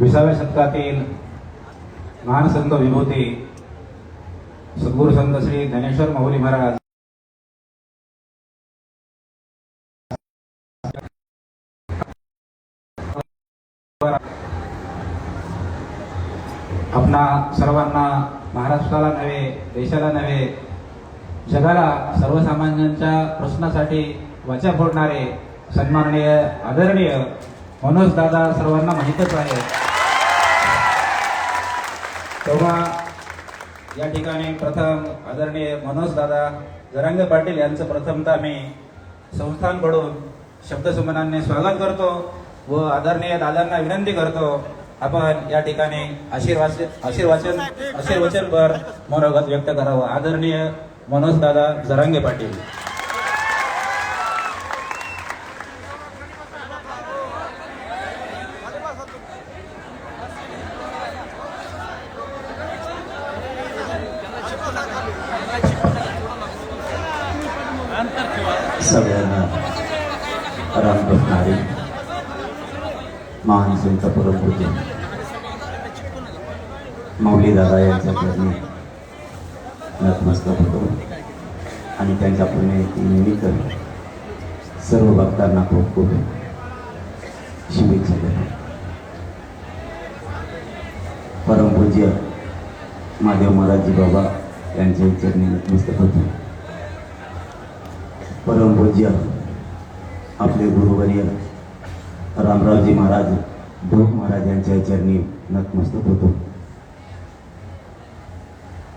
विसाव्या शतकातील महान संत विभूती सद्गुरू संत श्री ज्ञानेश्वर माहुली महाराज. आपणा सर्वांना महाराष्ट्राला नव्हे देशाला नव्हे जगाला सर्वसामान्यांच्या प्रश्नासाठी वाचा फोडणारे सन्माननीय आदरणीय मनोज दादा सर्वांना माहीतच आहे. तेव्हा या ठिकाणी प्रथम आदरणीय मनोज दादा जरांगे पाटील यांचं प्रथमतः मी संस्थांकडून शब्दसुमनांनी स्वागत करतो व आदरणीय दादांना विनंती करतो आपण या ठिकाणी आशीर्वाचन आशीर्वाचन आशीर्वचनभर मनोगत व्यक्त करावं. आदरणीय मनोज दादा जरांगे पाटील. सगळ्यांना आराम हरी महान संत परमपूज्य. माऊली दादा यांच्या चरणी नतमस्तक होतो. आणि त्यांच्या पुण्यतिनिमित्त सर्व भक्तांना खूप खूप शुभेच्छा देतो. परमपूज्य महादेव महाराजजी बाबा यांच्या चरणी नतमस्तक होतो. परमपूज्य आपले गुरुवर्य रामरावजी महाराज भोग महाराज यांच्या चरणी नतमस्तक होतो.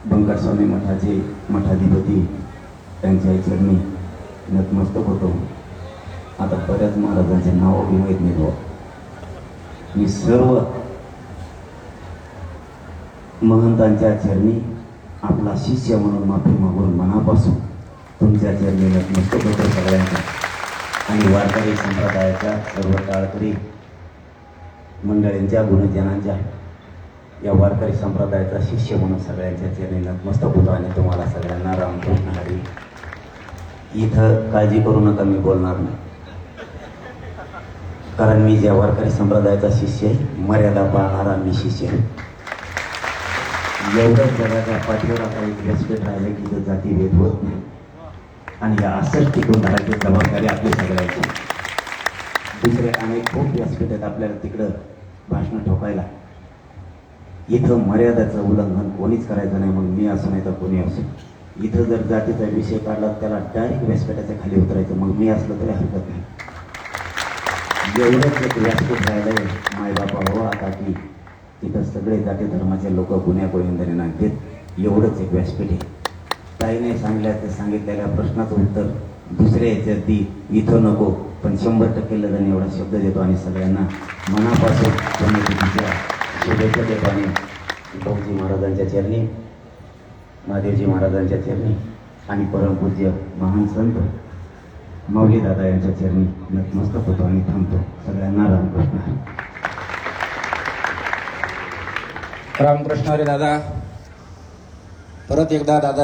बंकटस्वामी मठाचे मठाधिपती त्यांच्या चरणी नतमस्तक होतो. आता बऱ्याच महाराजांचे नाव बी माहीत नाही मी सर्व महंतांच्या चरणी आपला शिष्य म्हणून माफी मागून मनापासून तुमच्या चरणी नतमस्तक होतो सगळ्यांचा. आणि वारकरी संप्रदायाच्या सर्व काळकरी मंडळींच्या गुणजनांच्या या वारकरी संप्रदायाचा शिष्य म्हणून सगळ्यांच्या चरणी नतमस्तक होतो आणि तुम्हाला सगळ्यांना रामकृष्ण हरी. इथं काळजी करू नका मी बोलणार नाही. कारण मी ज्या वारकरी संप्रदायाचा शिष्य आहे मर्यादा पाळणारा मी शिष्य आहे. एवढंच जगाच्या पाठीवर आता एक व्यासपीठ राहिलं की इथं जाती भेद होत नाही. आणि या असंच टिकून जबाबदारी आपली सगळ्यांची दुसरे अनेक खूप व्यासपीठ आहेत आपल्याला तिकडं भाषणं ठोकायला. इथं मर्यादाचं उल्लंघन कोणीच करायचं नाही मग मी असो नाही तर कोणी असो. इथं जर जातीचा विषय काढला त्याला डायरेक्ट व्यासपीठाच्या खाली उतरायचं मग मी असलं तरी हरकत नाही. एवढंच एक व्यासपीठ राहिलंय मायबापा हो आता की तिथं सगळे जाती धर्माचे लोक गुन्ह्या गोविंदाने नागतात एवढंच एक व्यासपीठ आहे. ताईने सांगल्या ते सांगितलेल्या प्रश्नाचं उत्तर दुसऱ्या याच्यात दी इथं नको. पण शंभर टक्के लग्न एवढा शब्द देतो आणि सगळ्यांना मनापासून शुभेच्छा देतो आणि भाऊजी महाराजांच्या चरणी महादेवजी महाराजांच्या चरणी आणि परमपूज्य महान संत माऊली दादा यांच्या चरणी नतमस्तक होतो आणि थांबतो. सगळ्यांना रामकृष्ण रामकृष्ण हरी दादा. परत एकदा दादा